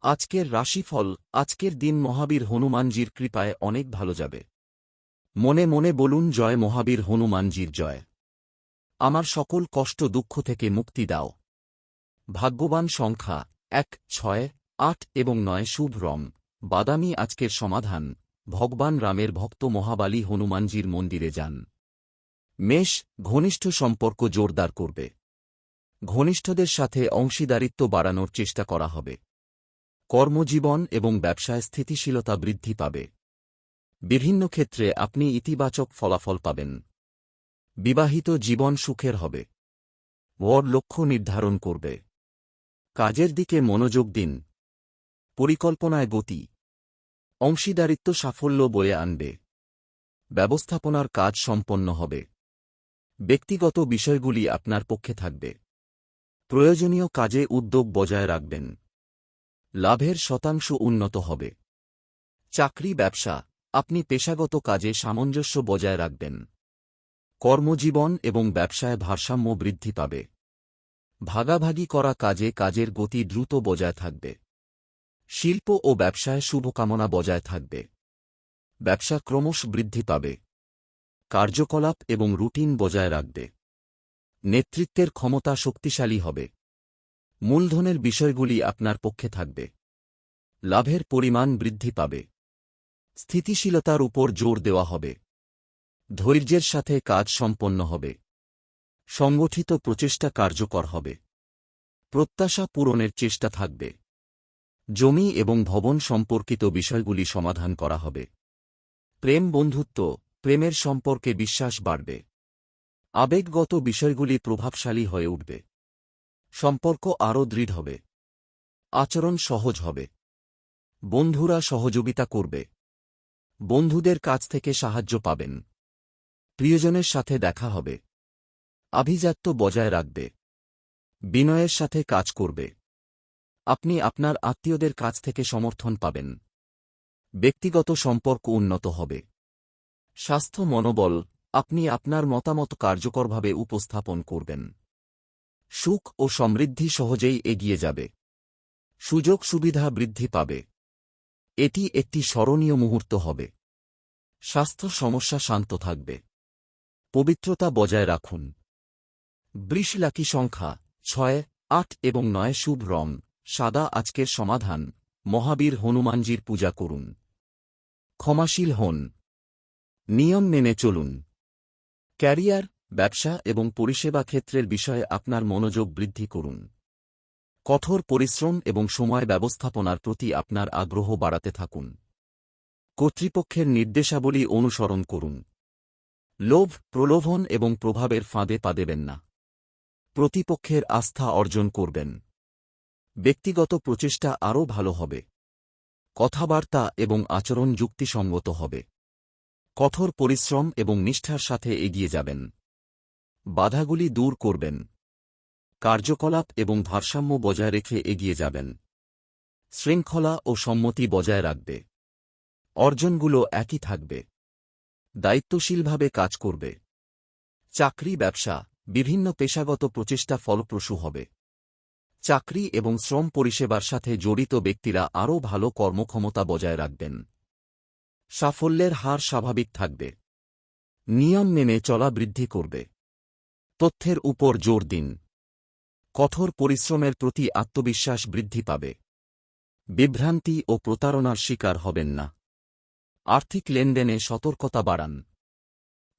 আজকের রাশিফল, আজকের দিন মহাবীর হনুমানজির কৃপায় অনেক ভালো যাবে। মনে মনে বলুন, জয় মহাবীর হনুমানজির জয়। আমার সকল কষ্ট দুঃখ থেকে মুক্তি দাও। ভাগ্যবান সংখ্যা, এক, ছয়, আট এবং নয়, শুভ রং। বাদামি আজকের সমাধান। ভগবান রামের ভক্ত মহাবালী হনুমানজির মন্দিরে যান। মেষ, ঘনিষ্ঠ সম্পর্ক জোরদার করবে। ঘনিষ্ঠদের সাথে অংশীদারিত্ব বাড়ানোর চেষ্টা করা হবে। কর্মজীবন এবং ব্যবসায় স্থিতিশীলতা বৃদ্ধি পাবে। বিভিন্ন ক্ষেত্রে আপনি ইতিবাচক ফলাফল পাবেন। বিবাহিত জীবন সুখের হবে। ওর লক্ষ্য নির্ধারণ করবে। কাজের দিকে মনোযোগ দিন। পরিকল্পনায় গতি। অংশীদারিত্ব সাফল্য বয়ে আনবে। ব্যবস্থাপনার কাজ সম্পন্ন হবে। ব্যক্তিগত বিষয়গুলি আপনার পক্ষে থাকবে। প্রয়োজনীয় কাজে উদ্যোগ বজায় রাখবেন। লাভের শতাংশ উন্নত হবে। চাকরি, ব্যবসা, আপনি পেশাগত কাজে সামঞ্জস্য বজায় রাখবেন। কর্মজীবন এবং ব্যবসায় ভারসাম্য বৃদ্ধি পাবে। ভাগাভাগি করা কাজে কাজের গতি দ্রুত বজায় থাকবে। শিল্প ও ব্যবসায় শুভকামনা বজায় থাকবে। ব্যবসা ক্রমশ বৃদ্ধি পাবে। কার্যকলাপ এবং রুটিন বজায় রাখবে। নেতৃত্বের ক্ষমতা শক্তিশালী হবে। মূলধনের বিষয়গুলি আপনার পক্ষে থাকবে। লাভের পরিমাণ বৃদ্ধি পাবে। স্থিতিশীলতার উপর জোর দেওয়া হবে। ধৈর্যের সাথে কাজ সম্পন্ন হবে। সংগঠিত প্রচেষ্টা কার্যকর হবে। প্রত্যাশা পূরণের চেষ্টা থাকবে। জমি এবং ভবন সম্পর্কিত বিষয়গুলি সমাধান করা হবে। প্রেম বন্ধুত্ব, প্রেমের সম্পর্কে বিশ্বাস বাড়বে। আবেগগত বিষয়গুলি প্রভাবশালী হয়ে উঠবে। সম্পর্ক আরও দৃঢ় হবে। আচরণ সহজ হবে। বন্ধুরা সহযোগিতা করবে। বন্ধুদের কাছ থেকে সাহায্য পাবেন। প্রিয়জনের সাথে দেখা হবে। আভিজাত্য বজায় রাখবে। বিনয়ের সাথে কাজ করবে। আপনি আপনার আত্মীয়দের কাছ থেকে সমর্থন পাবেন। ব্যক্তিগত সম্পর্ক উন্নত হবে। স্বাস্থ্য মনোবল, আপনি আপনার মতামত কার্যকরভাবে উপস্থাপন করবেন। সুখ ও সমৃদ্ধি সহজেই এগিয়ে যাবে। সুযোগ সুবিধা বৃদ্ধি পাবে। এটি একটি স্মরণীয় মুহূর্ত হবে। স্বাস্থ্য সমস্যা শান্ত থাকবে। পবিত্রতা বজায় রাখুন। বৃষ লাকি সংখ্যা ছয়, আট এবং নয় শুভ রং। সাদা আজকের সমাধান। মহাবীর হনুমানজির পূজা করুন। ক্ষমাশীল হন। নিয়ম মেনে চলুন। ক্যারিয়ার ব্যবসা এবং পরিষেবা ক্ষেত্রের বিষয়ে আপনার মনোযোগ বৃদ্ধি করুন। কঠোর পরিশ্রম এবং সময় ব্যবস্থাপনার প্রতি আপনার আগ্রহ বাড়াতে থাকুন। কর্তৃপক্ষের নির্দেশাবলী অনুসরণ করুন। লোভ, প্রলোভন এবং প্রভাবের ফাঁদে পা দেবেন না। প্রতিপক্ষের আস্থা অর্জন করবেন। ব্যক্তিগত প্রচেষ্টা আরও ভালো হবে। কথাবার্তা এবং আচরণ যুক্তিসঙ্গত হবে। কঠোর পরিশ্রম এবং নিষ্ঠার সাথে এগিয়ে যাবেন। বাধাগুলি দূর করবেন। কার্যকলাপ এবং ভারসাম্য বজায় রেখে এগিয়ে যাবেন। শৃঙ্খলা ও সম্মতি বজায় রাখবে। অর্জনগুলো একই থাকবে। দায়িত্বশীলভাবে কাজ করবে। চাকরি, ব্যবসা, বিভিন্ন পেশাগত প্রচেষ্টা ফলপ্রসূ হবে। চাকরি এবং শ্রম পরিষেবার সাথে জড়িত ব্যক্তিরা আরও ভালো কর্মক্ষমতা বজায় রাখবেন। সাফল্যের হার স্বাভাবিক থাকবে। নিয়ম মেনে চলা বৃদ্ধি করবে। তথ্যের উপর জোর দিন। কঠোর পরিশ্রমের প্রতি আত্মবিশ্বাস বৃদ্ধি পাবে। বিভ্রান্তি ও প্রতারণার শিকার হবেন না। আর্থিক লেনদেনে সতর্কতা বাড়ান।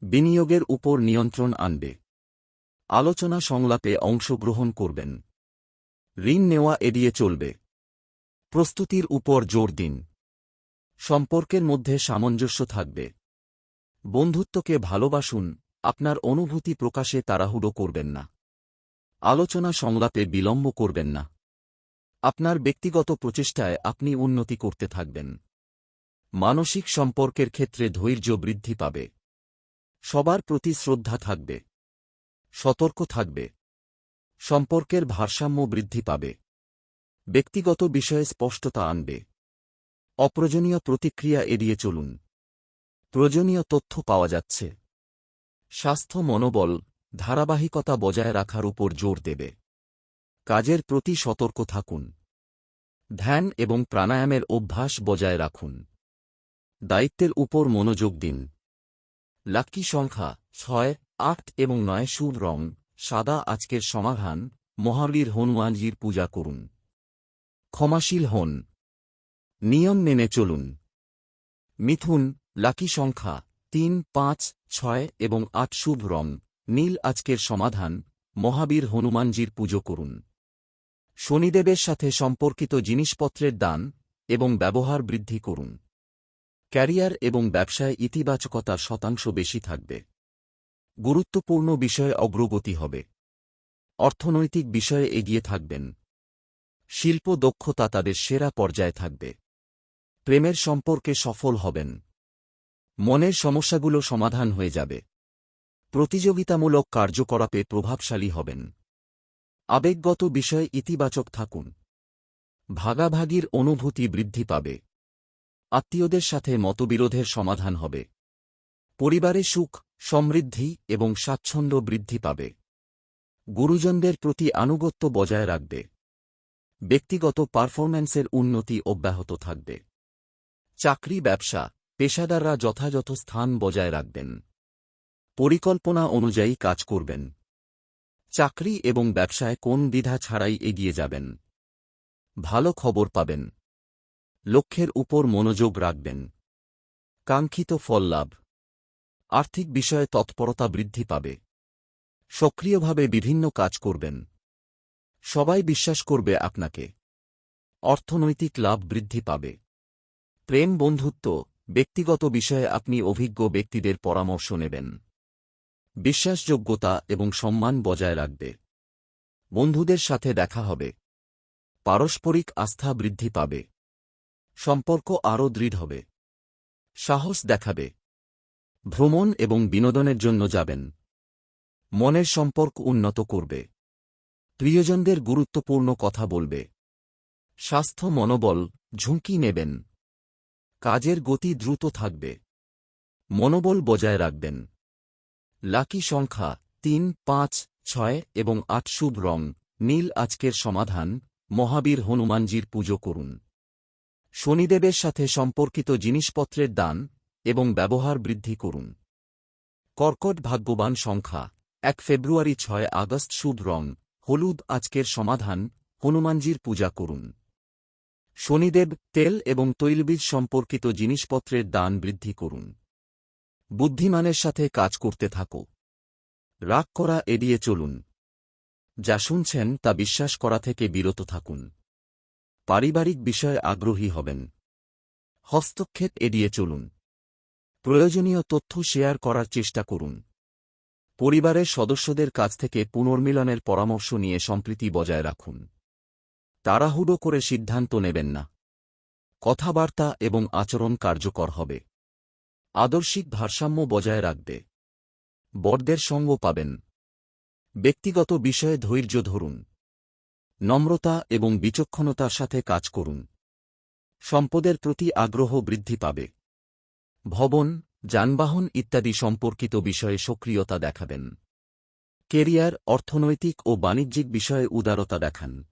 বিনিয়োগের উপর নিয়ন্ত্রণ আনবে। আলোচনা সংলাপে অংশগ্রহণ করবেন। ঋণ নেওয়া এড়িয়ে চলবে। প্রস্তুতির উপর জোর দিন। সম্পর্কের মধ্যে সামঞ্জস্য থাকবে। বন্ধুত্বকে ভালোবাসুন। আপনার অনুভূতি প্রকাশে তাড়াহুড়ো করবেন না। আলোচনা সংলাপে বিলম্ব করবেন না। আপনার ব্যক্তিগত প্রচেষ্টায় আপনি উন্নতি করতে থাকবেন। মানসিক সম্পর্কের ক্ষেত্রে ধৈর্য বৃদ্ধি পাবে। সবার প্রতি শ্রদ্ধা থাকবে। সতর্ক থাকবে। সম্পর্কের ভারসাম্য বৃদ্ধি পাবে। ব্যক্তিগত বিষয়ে স্পষ্টতা আনবে। অপ্রয়োজনীয় প্রতিক্রিয়া এড়িয়ে চলুন। প্রয়োজনীয় তথ্য পাওয়া যাচ্ছে। স্বাস্থ্য মনোবল ধারাবাহিকতা বজায় রাখার উপর জোর দেবে। কাজের প্রতি সতর্ক থাকুন। ধ্যান এবং প্রাণায়ামের অভ্যাস বজায় রাখুন। দায়িত্বের উপর মনোযোগ দিন। লাক্কি সংখ্যা ছয়, আট এবং নয় সুর রং, সাদা আজকের সমাধান, মহাবীর হনুমানজির পূজা করুন। ক্ষমাশীল হন। নিয়ম মেনে চলুন। মিথুন, লাকি সংখ্যা তিন, পাঁচ, ছয় এবং আট শুভ রং। নীল আজকের সমাধান। মহাবীর হনুমানজির পুজো করুন। শনিদেবের সাথে সম্পর্কিত জিনিসপত্রের দান এবং ব্যবহার বৃদ্ধি করুন। ক্যারিয়ার এবং ব্যবসায় ইতিবাচকতার শতাংশ বেশি থাকবে। গুরুত্বপূর্ণ বিষয়ে অগ্রগতি হবে। অর্থনৈতিক বিষয়ে এগিয়ে থাকবেন। শিল্প দক্ষতা তাদের সেরা পর্যায়ে থাকবে। প্রেমের সম্পর্কে সফল হবেন। মনের সমস্যাগুলো সমাধান হয়ে যাবে। প্রতিযোগিতামূলক কার্যকলাপে প্রভাবশালী হবেন। আবেগগত বিষয়ে ইতিবাচক থাকুন। ভাগাভাগির অনুভূতি বৃদ্ধি পাবে। আত্মীয়দের সাথে মতবিরোধের সমাধান হবে। পরিবারে সুখ, সমৃদ্ধি এবং স্বাচ্ছন্দ্য বৃদ্ধি পাবে। গুরুজনদের প্রতি আনুগত্য বজায় রাখবে। ব্যক্তিগত পারফরম্যান্সের উন্নতি অব্যাহত থাকবে। চাকরি, ব্যবসা পেশাদাররা যথাযথ স্থান বজায় রাখবেন। পরিকল্পনা অনুযায়ী কাজ করবেন। চাকরি এবং ব্যবসায় কোন দ্বিধা ছাড়াই এগিয়ে যাবেন। ভালো খবর পাবেন। লক্ষ্যের উপর মনোযোগ রাখবেন। কাঙ্ক্ষিত ফল লাভ। আর্থিক বিষয়ে তৎপরতা বৃদ্ধি পাবে। সক্রিয়ভাবে বিভিন্ন কাজ করবেন। সবাই বিশ্বাস করবে আপনাকে। অর্থনৈতিক লাভ বৃদ্ধি পাবে। প্রেম বন্ধুত্ব ব্যক্তিগত বিষয়ে আপনি অভিজ্ঞ ব্যক্তিদের পরামর্শ নেবেন। বিশ্বাসযোগ্যতা এবং সম্মান বজায় রাখবে। বন্ধুদের সাথে দেখা হবে। পারস্পরিক আস্থা বৃদ্ধি পাবে। সম্পর্ক আরও দৃঢ় হবে। সাহস দেখাবে। ভ্রমণ এবং বিনোদনের জন্য যাবেন। মনের সম্পর্ক উন্নত করবে। প্রিয়জনদের গুরুত্বপূর্ণ কথা বলবে। স্বাস্থ্য মনোবল ঝুঁকি নেবেন। কাজের গতি দ্রুত থাকবে। মনোবল বজায় রাখবেন। লাকি সংখ্যা তিন, পাঁচ, ছয় এবং আট শুভ রং। নীল আজকের সমাধান। মহাবীর হনুমানজির পুজো করুন। শনিদেবের সাথে সম্পর্কিত জিনিসপত্রের দান এবং ব্যবহার বৃদ্ধি করুন। কর্কট ভাগ্যবান সংখ্যা এক ফেব্রুয়ারি ছয় আগস্ট শুভ রং। হলুদ আজকের সমাধান। হনুমানজির পূজা করুন। শনিদেব, তেল এবং তৈলবীজ সম্পর্কিত জিনিসপত্রের দান বৃদ্ধি করুন। বুদ্ধিমানের সাথে কাজ করতে থাকো। রাগ করা এড়িয়ে চলুন। যা শুনছেন তা বিশ্বাস করা থেকে বিরত থাকুন। পারিবারিক বিষয়ে আগ্রহী হবেন। হস্তক্ষেপ এড়িয়ে চলুন। প্রয়োজনীয় তথ্য শেয়ার করার চেষ্টা করুন। পরিবারের সদস্যদের কাছ থেকে পুনর্মিলনের পরামর্শ নিয়ে সম্প্রীতি বজায় রাখুন। তাড়াহুড়ো করে সিদ্ধান্ত নেবেন না। কথাবার্তা এবং আচরণ কার্যকর হবে। আদর্শিক ভারসাম্য বজায় রাখবে। বড়দের সঙ্গ পাবেন। ব্যক্তিগত বিষয়ে ধৈর্য ধরুন। নম্রতা এবং বিচক্ষণতার সাথে কাজ করুন। সম্পদের প্রতি আগ্রহ বৃদ্ধি পাবে। ভবন, যানবাহন ইত্যাদি সম্পর্কিত বিষয়ে সক্রিয়তা দেখাবেন। কেরিয়ার, অর্থনৈতিক ও বাণিজ্যিক বিষয়ে উদারতা দেখান।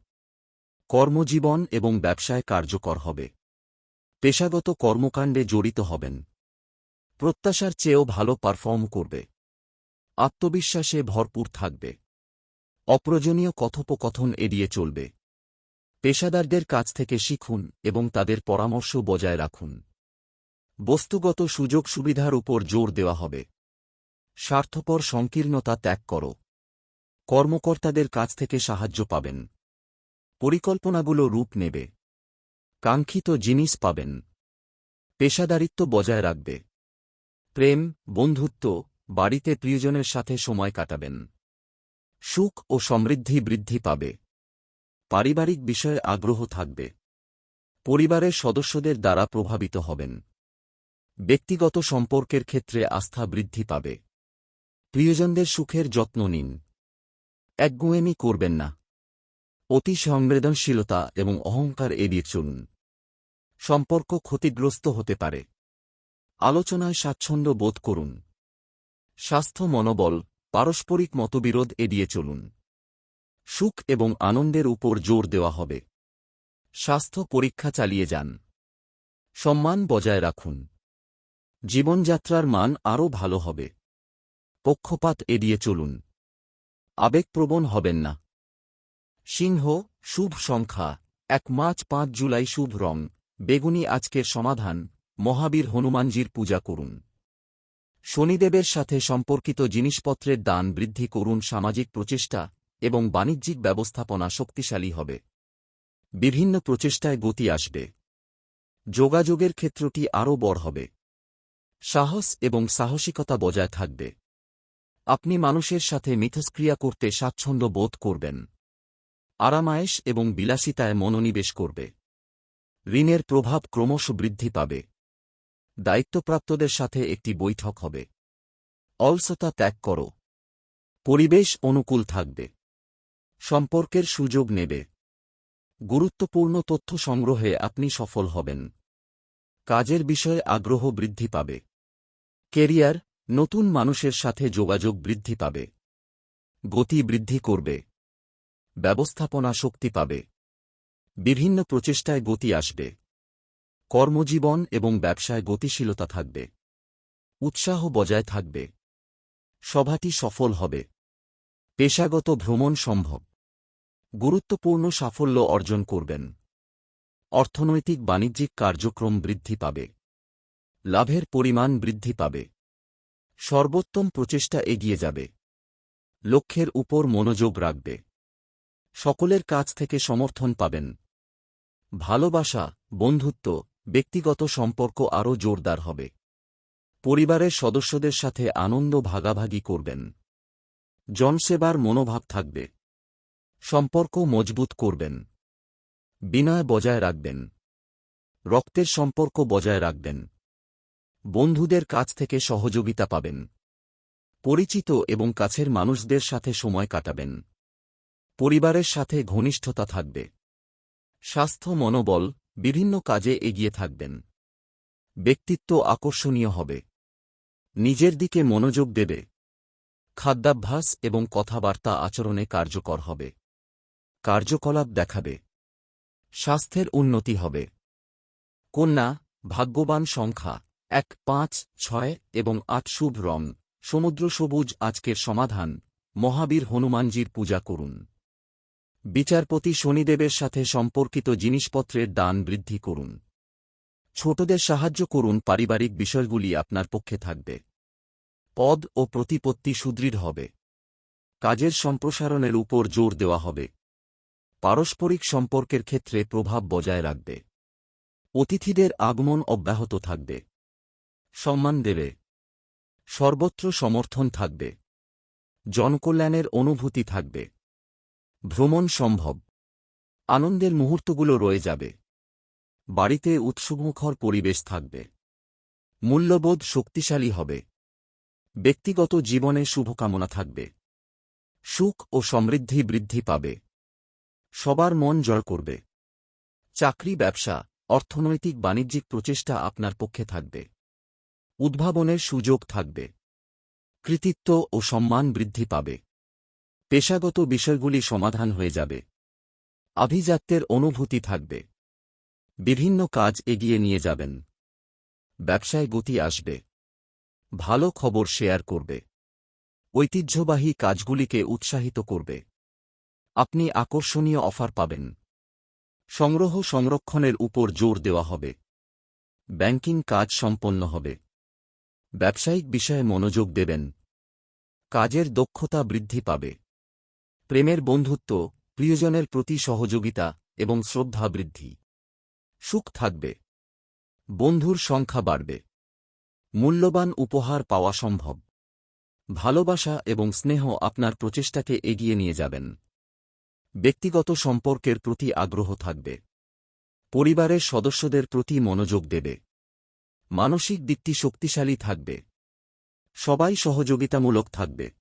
কর্মজীবন এবং ব্যবসায় কার্যকর হবে। পেশাগত কর্মকাণ্ডে জড়িত হবেন। প্রত্যাশার চেয়েও ভালো পারফর্ম করবে। আত্মবিশ্বাসে ভরপুর থাকবে। অপ্রয়োজনীয় কথোপকথন এড়িয়ে চলবে। পেশাদারদের কাছ থেকে শিখুন এবং তাদের পরামর্শ বজায় রাখুন। বস্তুগত সুযোগ সুবিধার উপর জোর দেওয়া হবে। স্বার্থপর সংকীর্ণতা ত্যাগ করো। কর্মকর্তাদের কাছ থেকে সাহায্য পাবেন। পরিকল্পনাগুলো রূপ নেবে। কাঙ্ক্ষিত জিনিস পাবেন। পেশাদারিত্ব বজায় রাখবে। প্রেম, বন্ধুত্ব, বাড়িতে প্রিয়জনের সাথে সময় কাটাবেন। সুখ ও সমৃদ্ধি বৃদ্ধি পাবে। পারিবারিক বিষয়ে আগ্রহ থাকবে। পরিবারের সদস্যদের দ্বারা প্রভাবিত হবেন। ব্যক্তিগত সম্পর্কের ক্ষেত্রে আস্থা বৃদ্ধি পাবে। প্রিয়জনদের সুখের যত্ন নিন। একগুয়েমি করবেন না। অতি সংবেদনশীলতা এবং অহংকার এড়িয়ে চলুন। সম্পর্ক ক্ষতিগ্রস্ত হতে পারে। আলোচনায় স্বাচ্ছন্দ্য বোধ করুন। স্বাস্থ্য মনোবল, পারস্পরিক মতবিরোধ এড়িয়ে চলুন। সুখ এবং আনন্দের উপর জোর দেওয়া হবে। স্বাস্থ্য পরীক্ষা চালিয়ে যান। সম্মান বজায় রাখুন। জীবনযাত্রার মান আরও ভালো হবে। পক্ষপাত এড়িয়ে চলুন। আবেগপ্রবণ হবেন না। সিংহ, শুভ সংখ্যা, এক মার্চ পাঁচ জুলাই শুভ রং, বেগুনি আজকের সমাধান, মহাবীর হনুমানজির পূজা করুন। শনিদেবের সাথে সম্পর্কিত জিনিসপত্রের দান বৃদ্ধি করুন সামাজিক প্রচেষ্টা এবং বাণিজ্যিক ব্যবস্থাপনা শক্তিশালী হবে। বিভিন্ন প্রচেষ্টায় গতি আসবে। যোগাযোগের ক্ষেত্রটি আরও বড় হবে। সাহস এবং সাহসিকতা বজায় থাকবে। আপনি মানুষের সাথে মিথস্ক্রিয়া করতে স্বাচ্ছন্দ্য বোধ করবেন। আরামায়েশ এবং বিলাসিতায় মনোনিবেশ করবে। ঋণের প্রভাব ক্রমশ বৃদ্ধি পাবে। দায়িত্বপ্রাপ্তদের সাথে একটি বৈঠক হবে। অলসতা ত্যাগ করো। পরিবেশ অনুকূল থাকবে। সম্পর্কের সুযোগ নেবে। গুরুত্বপূর্ণ তথ্য সংগ্রহে আপনি সফল হবেন। কাজের বিষয়ে আগ্রহ বৃদ্ধি পাবে। কেরিয়ার, নতুন মানুষের সাথে যোগাযোগ বৃদ্ধি পাবে। গতি বৃদ্ধি করবে। ব্যবস্থাপনা শক্তি পাবে। বিভিন্ন প্রচেষ্টায় গতি আসবে। কর্মজীবন এবং ব্যবসায় গতিশীলতা থাকবে। উৎসাহ বজায় থাকবে। সভাটি সফল হবে। পেশাগত ভ্রমণ সম্ভব। গুরুত্বপূর্ণ সাফল্য অর্জন করবেন। অর্থনৈতিক বাণিজ্যিক কার্যক্রম বৃদ্ধি পাবে। লাভের পরিমাণ বৃদ্ধি পাবে। সর্বোত্তম প্রচেষ্টা এগিয়ে যাবে। লক্ষ্যের উপর মনোযোগ রাখবে। সকলের কাছ থেকে সমর্থন পাবেন। ভালোবাসা, বন্ধুত্ব, ব্যক্তিগত সম্পর্ক আরও জোরদার হবে। পরিবারের সদস্যদের সাথে আনন্দ ভাগাভাগি করবেন। জনসেবার মনোভাব থাকবে। সম্পর্ক মজবুত করবেন। বিনয় বজায় রাখবেন। রক্তের সম্পর্ক বজায় রাখবেন। বন্ধুদের কাছ থেকে সহযোগিতা পাবেন। পরিচিত এবং কাছের মানুষদের সাথে সময় কাটাবেন। পরিবারের সাথে ঘনিষ্ঠতা থাকবে। স্বাস্থ্য, মনোবল, বিভিন্ন কাজে এগিয়ে থাকবেন। ব্যক্তিত্ব আকর্ষণীয় হবে। নিজের দিকে মনোযোগ দেবে। খাদ্যাভ্যাস এবং কথাবার্তা আচরণে কার্যকর হবে। কার্যকলাপ দেখাবে। স্বাস্থ্যের উন্নতি হবে। কন্যা, ভাগ্যবান সংখ্যা। এক, পাঁচ, ছয় এবং আট শুভ রং। সমুদ্র সবুজ আজকের সমাধান। মহাবীর হনুমানজির পূজা করুন। বিচারপতি শনিদেবের সাথে সম্পর্কিত জিনিসপত্রের দান বৃদ্ধি করুন। ছোটদের সাহায্য করুন, পারিবারিক বিষয়গুলি আপনার পক্ষে থাকবে। পদ ও প্রতিপত্তি সুদৃঢ় হবে। কাজের সম্প্রসারণের উপর জোর দেওয়া হবে। পারস্পরিক সম্পর্কের ক্ষেত্রে প্রভাব বজায় রাখবে। অতিথিদের আগমন অব্যাহত থাকবে। সম্মান দেবে। সর্বত্র সমর্থন থাকবে। জনকল্যাণের অনুভূতি থাকবে। ভ্রমণ সম্ভব। আনন্দের মুহূর্তগুলো রয়ে যাবে। বাড়িতে উৎসুমুখর পরিবেশ থাকবে। মূল্যবোধ শক্তিশালী হবে। ব্যক্তিগত জীবনে শুভকামনা থাকবে। সুখ ও সমৃদ্ধি বৃদ্ধি পাবে। সবার মন জয় করবে। চাকরি, ব্যবসা, অর্থনৈতিক, বাণিজ্যিক প্রচেষ্টা আপনার পক্ষে থাকবে। উদ্ভাবনের সুযোগ থাকবে। কৃতিত্ব ও সম্মান বৃদ্ধি পাবে। পেশাগত বিষয়গুলি সমাধান হয়ে যাবে। আভিজাত্যের অনুভূতি থাকবে। বিভিন্ন কাজ এগিয়ে নিয়ে যাবেন। ব্যবসায় গতি আসবে। ভালো খবর শেয়ার করবে। ঐতিহ্যবাহী কাজগুলিকে উৎসাহিত করবে। আপনি আকর্ষণীয় অফার পাবেন। সংগ্রহ সংরক্ষণের উপর জোর দেওয়া হবে। ব্যাংকিং কাজ সম্পন্ন হবে। ব্যবসায়িক বিষয়ে মনোযোগ দেবেন। কাজের দক্ষতা বৃদ্ধি পাবে। প্রেমের বন্ধুত্ব, প্রিয়জনের প্রতি সহযোগিতা এবং শ্রদ্ধা বৃদ্ধি। সুখ থাকবে। বন্ধুর সংখ্যা বাড়বে। মূল্যবান উপহার পাওয়া সম্ভব। ভালোবাসা এবং স্নেহ আপনার প্রচেষ্টাকে এগিয়ে নিয়ে যাবেন। ব্যক্তিগত সম্পর্কের প্রতি আগ্রহ থাকবে। পরিবারের সদস্যদের প্রতি মনোযোগ দেবে। মানসিক দিকটি শক্তিশালী থাকবে। সবাই সহযোগিতামূলক থাকবে।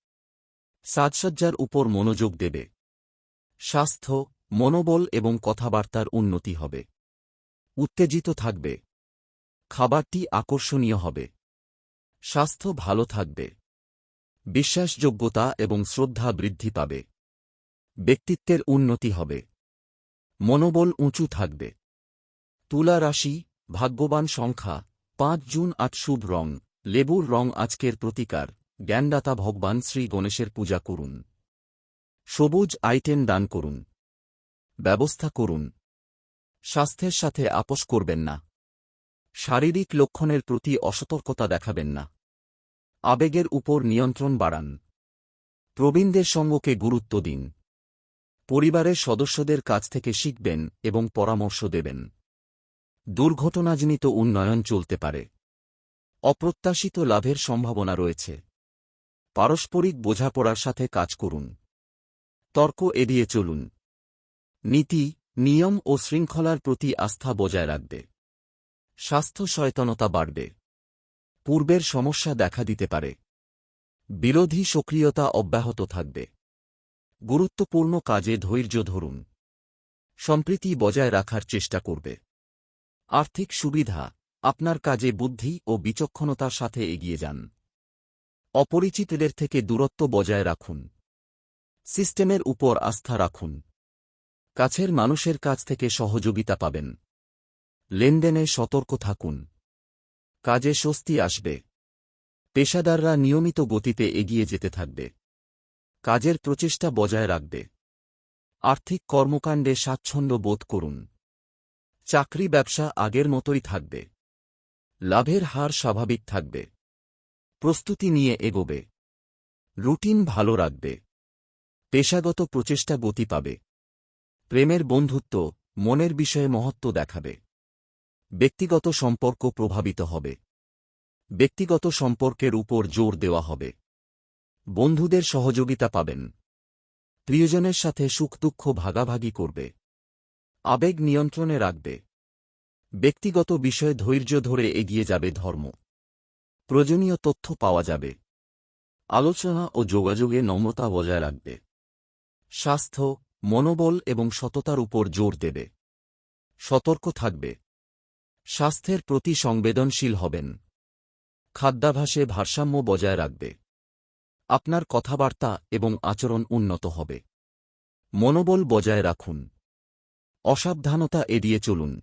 সাজসজ্জার উপর মনোযোগ দেবে। স্বাস্থ্য, মনোবল এবং কথাবার্তার উন্নতি হবে। উত্তেজিত থাকবে। খাবারটি আকর্ষণীয় হবে। স্বাস্থ্য ভালো থাকবে। বিশ্বাসযোগ্যতা এবং শ্রদ্ধা বৃদ্ধি পাবে। ব্যক্তিত্বের উন্নতি হবে। মনোবল উঁচু থাকবে। তুলা রাশি, ভাগ্যবান সংখ্যা, পাঁচ জুন আট শুভ রং, লেবুর রং আজকের প্রতিকার। জ্ঞানদাতা ভগবান শ্রী গণেশের পূজা করুন। সবুজ আইটেম দান করুন। ব্যবস্থা করুন। স্বাস্থ্যের সাথে আপোষ করবেন না। শারীরিক লক্ষণের প্রতি অসতর্কতা দেখাবেন না। আবেগের উপর নিয়ন্ত্রণ বাড়ান। প্রবীণদের সঙ্গকে গুরুত্ব দিন। পরিবারের সদস্যদের কাছ থেকে শিখবেন এবং পরামর্শ দেবেন। দুর্ঘটনাজনিত উন্নয়ন চলতে পারে। অপ্রত্যাশিত লাভের সম্ভাবনা রয়েছে। পারস্পরিক বোঝাপড়ার সাথে কাজ করুন। তর্ক এড়িয়ে চলুন। নীতি, নিয়ম ও শৃঙ্খলার প্রতি আস্থা বজায় রাখবে। স্বাস্থ্য সচেতনতা বাড়বে। পূর্বের সমস্যা দেখা দিতে পারে। বিরোধী সক্রিয়তা অব্যাহত থাকবে। গুরুত্বপূর্ণ কাজে ধৈর্য ধরুন। সম্প্রীতি বজায় রাখার চেষ্টা করবে। আর্থিক সুবিধা, আপনার কাজে বুদ্ধি ও বিচক্ষণতার সাথে এগিয়ে যান। অপরিচিতদের থেকে দূরত্ব বজায় রাখুন। সিস্টেমের উপর আস্থা রাখুন। কাছের মানুষের কাছ থেকে সহযোগিতা পাবেন। লেনদেনে সতর্ক থাকুন। কাজে স্বস্তি আসবে। পেশাদাররা নিয়মিত গতিতে এগিয়ে যেতে থাকবে। কাজের প্রচেষ্টা বজায় রাখবে। আর্থিক কর্মকাণ্ডে স্বাচ্ছন্দ্য বোধ করুন। চাকরি ব্যবসা আগের মতোই থাকবে। লাভের হার স্বাভাবিক থাকবে। প্রস্তুতি নিয়ে এগোবে। রুটিন ভালো রাখবে। পেশাগত প্রচেষ্টা গতি পাবে। প্রেমের বন্ধুত্ব, মনের বিষয়ে মহত্ব দেখাবে। ব্যক্তিগত সম্পর্ক প্রভাবিত হবে। ব্যক্তিগত সম্পর্কের উপর জোর দেওয়া হবে। বন্ধুদের সহযোগিতা পাবেন। প্রিয়জনের সাথে সুখ দুঃখ ভাগাভাগি করবে। আবেগ নিয়ন্ত্রণে রাখবে। ব্যক্তিগত বিষয়ে ধৈর্য ধরে এগিয়ে যাবে ধর্ম। প্রয়োজনীয় তথ্য পাওয়া যাবে। আলোচনা ও যোগাযোগে নম্রতা বজায় রাখবে। স্বাস্থ্য, মনোবল এবং সততার উপর জোর দেবে। সতর্ক থাকবে। স্বাস্থ্যের প্রতি সংবেদনশীল হবেন। খাদ্যাভাসে ভারসাম্য বজায় রাখবে। আপনার কথাবার্তা এবং আচরণ উন্নত হবে। মনোবল বজায় রাখুন। অসাবধানতা এড়িয়ে চলুন।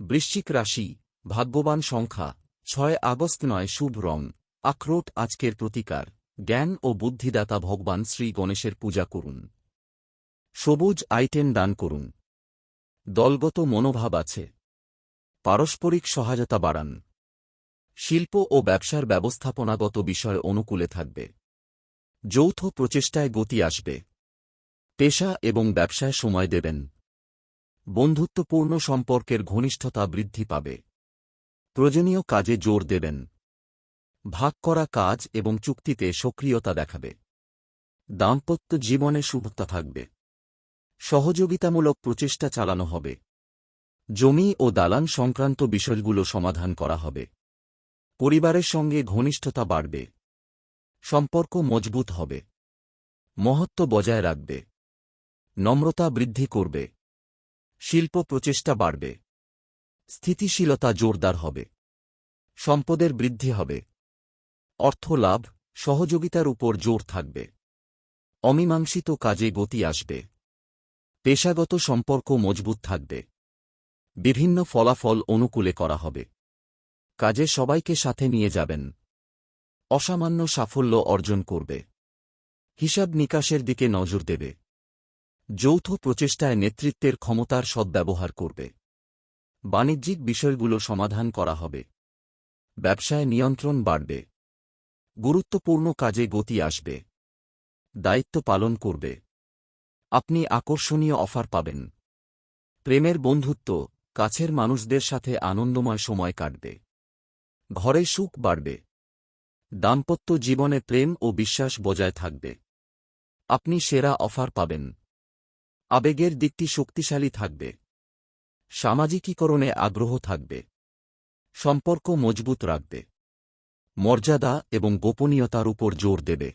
বৃশ্চিক রাশি, ভাগ্যবান সংখ্যা ছয় আগস্ট নয়, শুভ রং। আখরোট আজকের প্রতিকার। জ্ঞান ও বুদ্ধিদাতা ভগবান শ্রী গণেশের পূজা করুন। সবুজ আইটেম দান করুন। দলগত মনোভাব আছে। পারস্পরিক সহায়তা বাড়ান। শিল্প ও ব্যবসার ব্যবস্থাপনাগত বিষয় অনুকূলে থাকবে। যৌথ প্রচেষ্টায় গতি আসবে। পেশা এবং ব্যবসায় সময় দেবেন। বন্ধুত্বপূর্ণ সম্পর্কের ঘনিষ্ঠতা বৃদ্ধি পাবে। প্রয়োজনীয় কাজে জোর দেবেন। ভাগ করা কাজ এবং চুক্তিতে সক্রিয়তা দেখাবে। দাম্পত্য জীবনে শুভতা থাকবে। সহযোগিতামূলক প্রচেষ্টা চালানো হবে। জমি ও দালান সংক্রান্ত বিষয়গুলো সমাধান করা হবে। পরিবারের সঙ্গে ঘনিষ্ঠতা বাড়বে। সম্পর্ক মজবুত হবে। মহত্ব বজায় রাখবে। নম্রতা বৃদ্ধি করবে। শিল্প প্রচেষ্টা বাড়বে। স্থিতিশীলতা জোরদার হবে। সম্পদের বৃদ্ধি হবে। অর্থ লাভ, সহযোগিতার উপর জোর থাকবে। অমীমাংসিত কাজে গতি আসবে। পেশাগত সম্পর্ক মজবুত থাকবে। বিভিন্ন ফলাফল অনুকূলে করা হবে। কাজে সবাইকে সাথে নিয়ে যাবেন। অসামান্য সাফল্য অর্জন করবে। হিসাব নিকাশের দিকে নজর দেবে। যৌথ প্রচেষ্টায় নেতৃত্বের ক্ষমতার সদ্ব্যবহার করবে। বাণিজ্যিক বিষয়গুলো সমাধান করা হবে। ব্যবসায় নিয়ন্ত্রণ বাড়বে। গুরুত্বপূর্ণ কাজে গতি আসবে। দায়িত্ব পালন করবে। আপনি আকর্ষণীয় অফার পাবেন। প্রেমের বন্ধুত্ব কাছের মানুষদের সাথে আনন্দময় সময় কাটবে। ঘরে সুখ বাড়বে। দাম্পত্য জীবনে প্রেম ও বিশ্বাস বজায় থাকবে। আপনি সেরা অফার পাবেন। আবেগের দিকটি শক্তিশালী থাকবে। সামাজিকীকরণে আগ্রহ থাকবে। সম্পর্ক মজবুত রাখবে। মর্যাদা এবং গোপনীয়তার উপর জোর দেবে।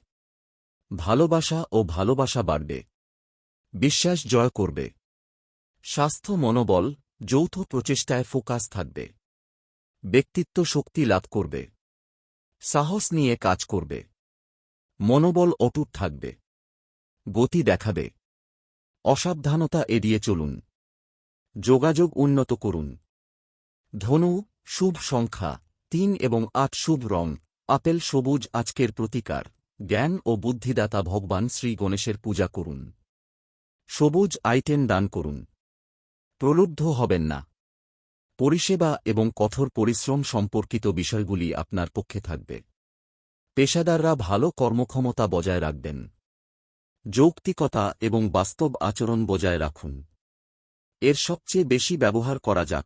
ভালোবাসা ও ভালোবাসা বাড়বে। বিশ্বাস জয় করবে। স্বাস্থ্য মনোবল যৌথ প্রচেষ্টায় ফোকাস থাকবে। ব্যক্তিত্ব শক্তি লাভ করবে। সাহস নিয়ে কাজ করবে। মনোবল অটুট থাকবে। গতি দেখাবে। অসাবধানতা এড়িয়ে চলুন। যোগাযোগ উন্নত করুন। ধনু, শুভ সংখ্যা, তিন এবং আট শুভ রং, আপেল সবুজ আজকের প্রতিকার, জ্ঞান ও বুদ্ধিদাতা ভগবান শ্রী গণেশের পূজা করুন। সবুজ আইটেম দান করুন। প্রলুব্ধ হবেন না। পরিষেবা এবং কঠোর পরিশ্রম সম্পর্কিত বিষয়গুলি আপনার পক্ষে থাকবে। পেশাদাররা ভালো কর্মক্ষমতা বজায় রাখবেন। যৌক্তিকতা এবং বাস্তব আচরণ বজায় রাখুন। এর সবচেয়ে বেশি ব্যবহার করা যাক।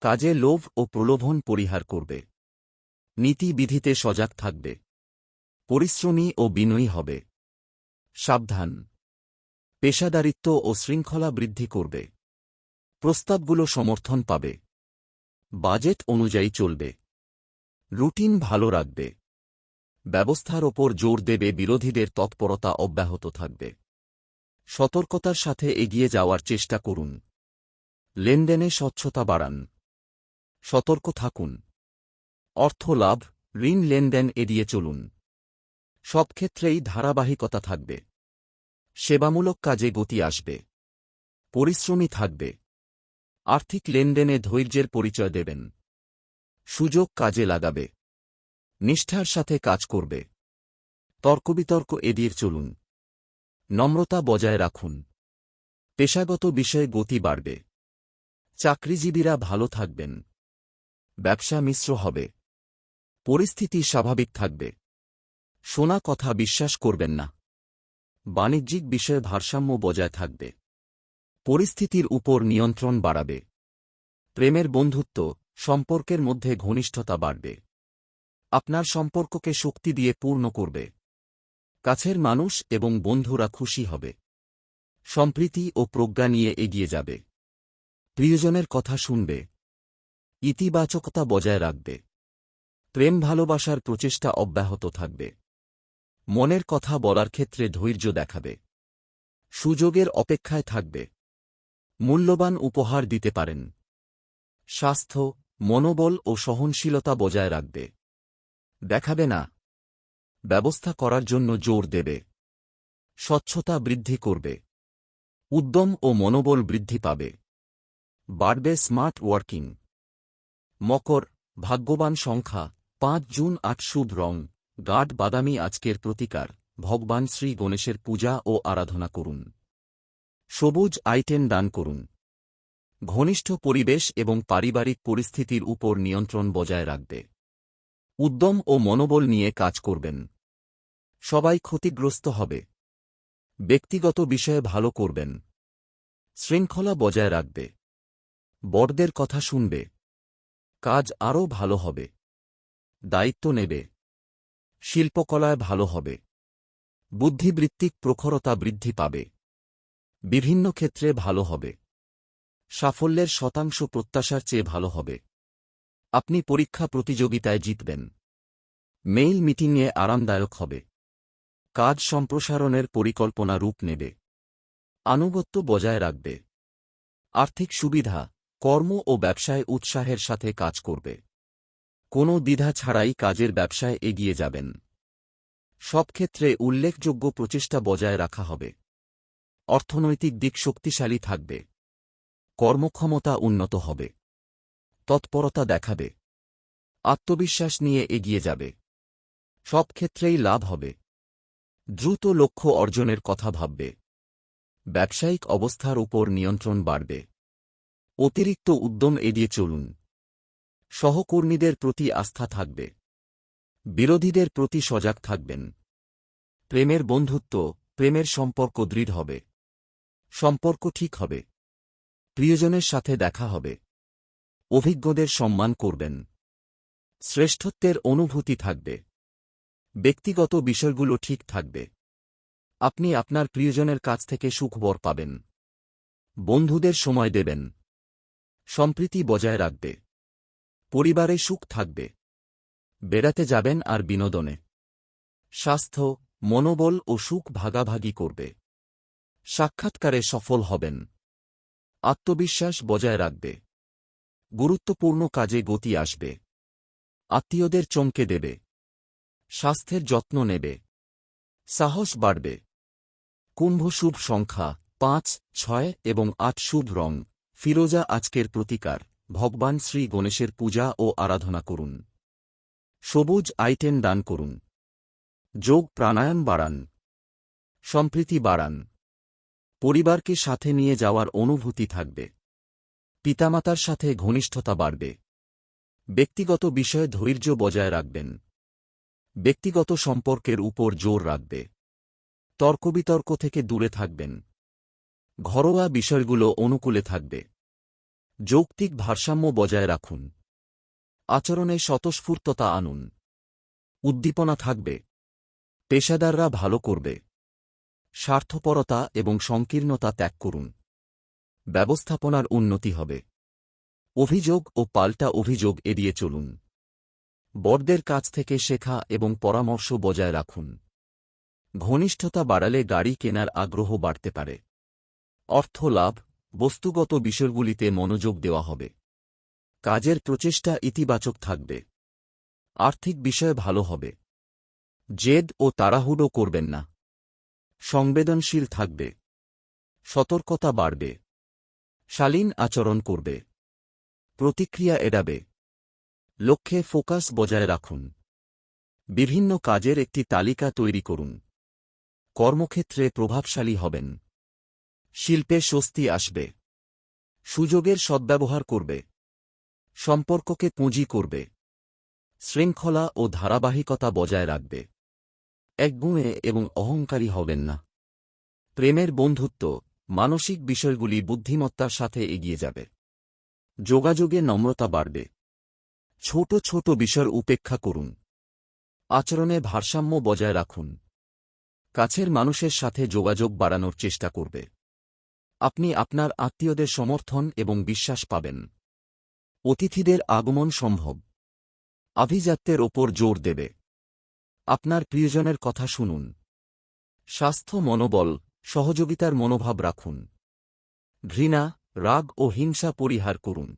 কাজে লোভ ও প্রলোভন পরিহার করবে। নীতিবিধিতে সজাগ থাকবে। পরিশ্রমী ও বিনয়ী হবে। সাবধান। পেশাদারিত্ব ও শৃঙ্খলা বৃদ্ধি করবে। প্রস্তাবগুলো সমর্থন পাবে। বাজেট অনুযায়ী চলবে। রুটিন ভালো রাখবে। ব্যবস্থার ওপর জোর দেবে বিরোধীদের তৎপরতা অব্যাহত থাকবে। সতর্কতার সাথে এগিয়ে যাওয়ার চেষ্টা করুন। লেনদেনে স্বচ্ছতা বাড়ান। সতর্ক থাকুন। অর্থ লাভ, ঋণ লেনদেন এড়িয়ে চলুন। সব ক্ষেত্রেই ধারাবাহিকতা থাকবে। সেবামূলক কাজে গতি আসবে। পরিশ্রমী থাকবে। আর্থিক লেনদেনে ধৈর্যের পরিচয় দেবেন। সুযোগ কাজে লাগাবে। নিষ্ঠার সাথে কাজ করবে। তর্কবিতর্ক এড়িয়ে চলুন। নম্রতা বজায় রাখুন। পেশাগত বিষয়ে গতি বাড়বে। চাকরিজীবীরা ভালো থাকবেন। ব্যবসা মিশ্র হবে। পরিস্থিতি স্বাভাবিক থাকবে। শোনা কথা বিশ্বাস করবেন না। বাণিজ্যিক বিষয়ে ভারসাম্য বজায় থাকবে। পরিস্থিতির উপর নিয়ন্ত্রণ বাড়াবে। প্রেমের বন্ধুত্ব, সম্পর্কের মধ্যে ঘনিষ্ঠতা বাড়বে। আপনার সম্পর্ককে শক্তি দিয়ে পূর্ণ করবে। কাছের মানুষ এবং বন্ধুরা খুশি হবে। সম্প্রীতি ও প্রজ্ঞা নিয়ে এগিয়ে যাবে। প্রিয়জনের কথা শুনবে। ইতিবাচকতা বজায় রাখবে। প্রেম ভালোবাসার প্রচেষ্টা অব্যাহত থাকবে। মনের কথা বলার ক্ষেত্রে ধৈর্য দেখাবে। সুযোগের অপেক্ষায় থাকবে। মূল্যবান উপহার দিতে পারেন। স্বাস্থ্য, মনোবল ও সহনশীলতা বজায় রাখবে। দেখাবে না ব্যবস্থা করার জন্য জোর দেবে। স্বচ্ছতা বৃদ্ধি করবে। উদ্যম ও মনোবল বৃদ্ধি পাবে। বাড়বে স্মার্ট ওয়ার্কিং। মকর, ভাগ্যবান সংখ্যা, পাঁচ জুন আট শুভ রং। গাঢ় বাদামি আজকের প্রতিকার। ভগবান শ্রী গণেশের পূজা ও আরাধনা করুন। সবুজ আইটেম দান করুন। ঘনিষ্ঠ পরিবেশ এবং পারিবারিক পরিস্থিতির উপর নিয়ন্ত্রণ বজায় রাখবে। উদ্যম ও মনোবল নিয়ে কাজ করবেন। সবাই ক্ষতিগ্রস্ত হবে। ব্যক্তিগত বিষয়ে ভালো করবেন। শৃঙ্খলা বজায় রাখবে। বড়দের কথা শুনবে। কাজ আরও ভালো হবে। দায়িত্ব নেবে। শিল্পকলায় ভালো হবে। বুদ্ধিবৃত্তিক প্রখরতা বৃদ্ধি পাবে। বিভিন্ন ক্ষেত্রে ভালো হবে। সাফল্যের শতাংশ প্রত্যাশার চেয়ে ভালো হবে। আপনি পরীক্ষা প্রতিযোগিতায় জিতবেন। মেইল মিটিংয়ে আরামদায়ক হবে। কাজ সম্প্রসারণের পরিকল্পনা রূপ নেবে। আনুগত্য বজায় রাখবে। আর্থিক সুবিধা, কর্ম ও ব্যবসায় উৎসাহের সাথে কাজ করবে। কোনো দ্বিধা ছাড়াই কাজের ব্যবসায় এগিয়ে যাবেন। সব ক্ষেত্রে উল্লেখযোগ্য প্রচেষ্টা বজায় রাখা হবে। অর্থনৈতিক দিক শক্তিশালী থাকবে। কর্মক্ষমতা উন্নত হবে। তৎপরতা দেখাবে। আত্মবিশ্বাস নিয়ে এগিয়ে যাবে। সব ক্ষেত্রেই লাভ হবে। দ্রুত লক্ষ্য অর্জনের কথা ভাববে। ব্যবসায়িক অবস্থার উপর নিয়ন্ত্রণ বাড়বে। অতিরিক্ত উদ্যম এড়িয়ে চলুন। সহকর্মীদের প্রতি আস্থা থাকবে। বিরোধীদের প্রতি সজাগ থাকবেন। প্রেমের বন্ধুত্ব, প্রেমের সম্পর্ক দৃঢ় হবে। সম্পর্ক ঠিক হবে। প্রিয়জনের সাথে দেখা হবে। অভিজ্ঞদের সম্মান করবেন। শ্রেষ্ঠত্বের অনুভূতি থাকবে। ব্যক্তিগত বিষয়গুলো ঠিক থাকবে। আপনি আপনার প্রিয়জনের কাছ থেকে সুখবর পাবেন। বন্ধুদের সময় দেবেন। সম্প্রীতি বজায় রাখবে। পরিবারে সুখ থাকবে। বেড়াতে যাবেন আর বিনোদনে। স্বাস্থ্য, মনোবল ও সুখ ভাগাভাগি করবে। সাক্ষাৎকারে সফল হবেন। আত্মবিশ্বাস বজায় রাখবে। গুরুত্বপূর্ণ কাজে গতি আসবে। আত্মীয়দের চমকে দেবে। স্বাস্থ্যের যত্ন নেবে। সাহস বাড়বে। কুম্ভ শুভ সংখ্যা পাঁচ, ছয় এবং আট শুভ রং। ফিরোজা আজকের প্রতিকার। ভগবান শ্রী গণেশের পূজা ও আরাধনা করুন। সবুজ আইটেম দান করুন। যোগ প্রাণায়াম বাড়ান। সম্প্রীতি বাড়ান। পরিবারকে সাথে নিয়ে যাওয়ার অনুভূতি থাকবে। পিতামাতার সাথে ঘনিষ্ঠতা বাড়বে। ব্যক্তিগত বিষয়ে ধৈর্য বজায় রাখবেন। ব্যক্তিগত সম্পর্কের উপর জোর রাখবে। তর্কবিতর্ক থেকে দূরে থাকবেন। ঘরোয়া বিষয়গুলো অনুকূলে থাকবে। যৌক্তিক ভারসাম্য বজায় রাখুন। আচরণে স্বতঃস্ফূর্ততা আনুন। উদ্দীপনা থাকবে। পেশাদাররা ভালো করবে। স্বার্থপরতা এবং সংকীর্ণতা ত্যাগ করুন। ব্যবস্থাপনার উন্নতি হবে। অভিযোগ ও পাল্টা অভিযোগ এড়িয়ে চলুন। বড়দের কাছ থেকে শেখা এবং পরামর্শ বজায় রাখুন। ঘনিষ্ঠতা বাড়ালে গাড়ি কেনার আগ্রহ বাড়তে পারে। অর্থ লাভ, বস্তুগত বিষয়গুলিতে মনোযোগ দেওয়া হবে। কাজের প্রচেষ্টা ইতিবাচক থাকবে। আর্থিক বিষয় ভালো হবে। জেদ ও তাড়াহুড়ো করবেন না। সংবেদনশীল থাকবে। সতর্কতা বাড়বে। শালীন আচরণ করবে। প্রতিক্রিয়া এড়াবে। লক্ষ্যে ফোকাস বজায় রাখুন। বিভিন্ন কাজের একটি তালিকা তৈরি করুন। কর্মক্ষেত্রে প্রভাবশালী হবেন। শিল্পে স্বস্তি আসবে। সুযোগের সদ্ব্যবহার করবে। সম্পর্ককে পুঁজি করবে। শৃঙ্খলা ও ধারাবাহিকতা বজায় রাখবে। একগুণে এবং অহংকারী হবেন না। প্রেমের বন্ধুত্ব, মানসিক বিষয়গুলি বুদ্ধিমত্তার সাথে এগিয়ে যাবে। যোগাযোগে নম্রতা বাড়বে। ছোট ছোট বিষয় উপেক্ষা করুন। আচরণে ভারসাম্য বজায় রাখুন। কাছের মানুষের সাথে যোগাযোগ বাড়ানোর চেষ্টা করবে। আপনি আপনার আত্মীয়দের সমর্থন এবং বিশ্বাস পাবেন। অতিথিদের আগমন সম্ভব। আভিজাত্যের ওপর জোর দেবে। আপনার প্রিয়জনের কথা শুনুন। স্বাস্থ্য মনোবল, সহযোগিতার মনোভাব রাখুন। ঘৃণা, রাগ ও হিংসা পরিহার করুন।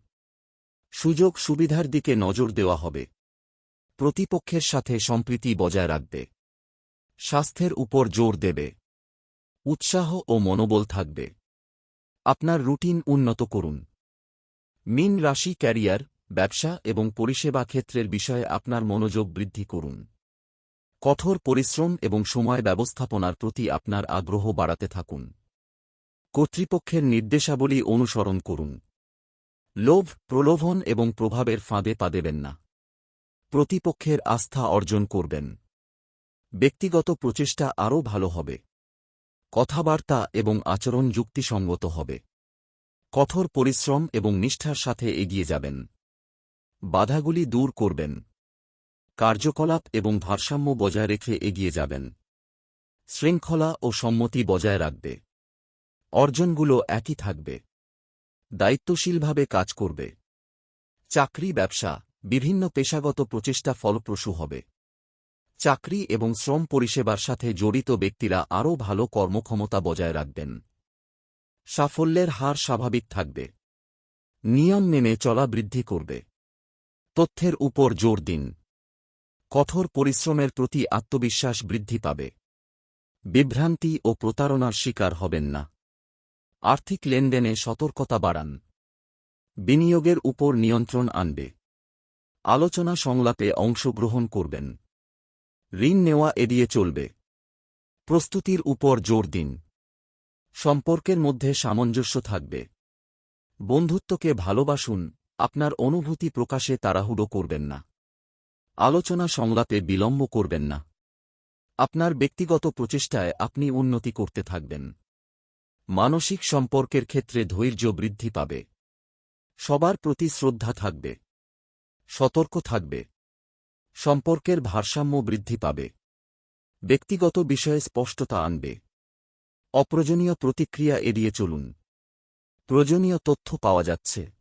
সুযোগ সুবিধার দিকে নজর দেওয়া হবে। প্রতিপক্ষের সাথে সম্প্রীতি বজায় রাখবে। স্বাস্থ্যের উপর জোর দেবে। উৎসাহ ও মনোবল থাকবে। আপনার রুটিন উন্নত করুন। মিন রাশি ক্যারিয়ার, ব্যবসা এবং পরিষেবা ক্ষেত্রের বিষয়ে আপনার মনোযোগ বৃদ্ধি করুন। কঠোর পরিশ্রম এবং সময় ব্যবস্থাপনার প্রতি আপনার আগ্রহ বাড়াতে থাকুন। কর্তৃপক্ষের নির্দেশাবলী অনুসরণ করুন। লোভ, প্রলোভন এবং প্রভাবের ফাঁদে পা দেবেন না। প্রতিপক্ষের আস্থা অর্জন করবেন। ব্যক্তিগত প্রচেষ্টা আরও ভালো হবে। কথাবার্তা এবং আচরণ যুক্তিসঙ্গত হবে। কঠোর পরিশ্রম এবং নিষ্ঠার সাথে এগিয়ে যাবেন। বাধাগুলি দূর করবেন। কার্যকলাপ এবং ভারসাম্য বজায় রেখে এগিয়ে যাবেন। শৃঙ্খলা ও সম্মতি বজায় রাখবে। অর্জনগুলো একই থাকবে। দায়িত্বশীলভাবে কাজ করবে। চাকরি, ব্যবসা, বিভিন্ন পেশাগত প্রচেষ্টা ফলপ্রসূ হবে। চাকরি এবং শ্রম পরিষেবার সাথে জড়িত ব্যক্তিরা আরও ভালো কর্মক্ষমতা বজায় রাখবেন। সাফল্যের হার স্বাভাবিক থাকবে। নিয়ম মেনে চলা বৃদ্ধি করবে। তথ্যের উপর জোর দিন। কঠোর পরিশ্রমের প্রতি আত্মবিশ্বাস বৃদ্ধি পাবে। বিভ্রান্তি ও প্রতারণার শিকার হবেন না। আর্থিক লেনদেনে সতর্কতা বাড়ান। বিনিয়োগের উপর নিয়ন্ত্রণ আনবে। আলোচনা সংলাপে অংশগ্রহণ করবেন। ঋণ নেওয়া এড়িয়ে চলবে। প্রস্তুতির উপর জোর দিন। সম্পর্কের মধ্যে সামঞ্জস্য থাকবে। বন্ধুত্বকে ভালোবাসুন, আপনার অনুভূতি প্রকাশে তাড়াহুড়ো করবেন না। আলোচনা সংলাপে বিলম্ব করবেন না। আপনার ব্যক্তিগত প্রচেষ্টায় আপনি উন্নতি করতে থাকবেন। মানসিক সম্পর্কের ক্ষেত্রে ধৈর্য বৃদ্ধি পাবে। সবার প্রতি শ্রদ্ধা থাকবে। সতর্ক থাকবে। সম্পর্কের ভারসাম্য বৃদ্ধি পাবে। ব্যক্তিগত বিষয়ে স্পষ্টতা আনবে। অপ্রয়োজনীয় প্রতিক্রিয়া এড়িয়ে চলুন। প্রয়োজনীয় তথ্য পাওয়া যাচ্ছে।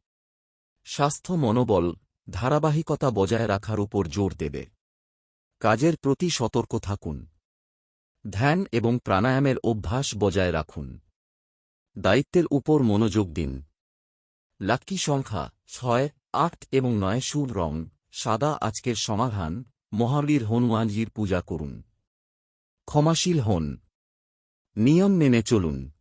স্বাস্থ্য মনোবল, ধারাবাহিকতা বজায় রাখার উপর জোর দেবে। কাজের প্রতি সতর্ক থাকুন। ধ্যান এবং প্রাণায়ামের অভ্যাস বজায় রাখুন। দায়িত্বের উপর মনোযোগ দিন। লাক্কি সংখ্যা ছয়, আট এবং নয় সুর রং, সাদা আজকের সমাধান, মহাবীর হনুমানজির পূজা করুন। ক্ষমাশীল হন। নিয়ম মেনে চলুন।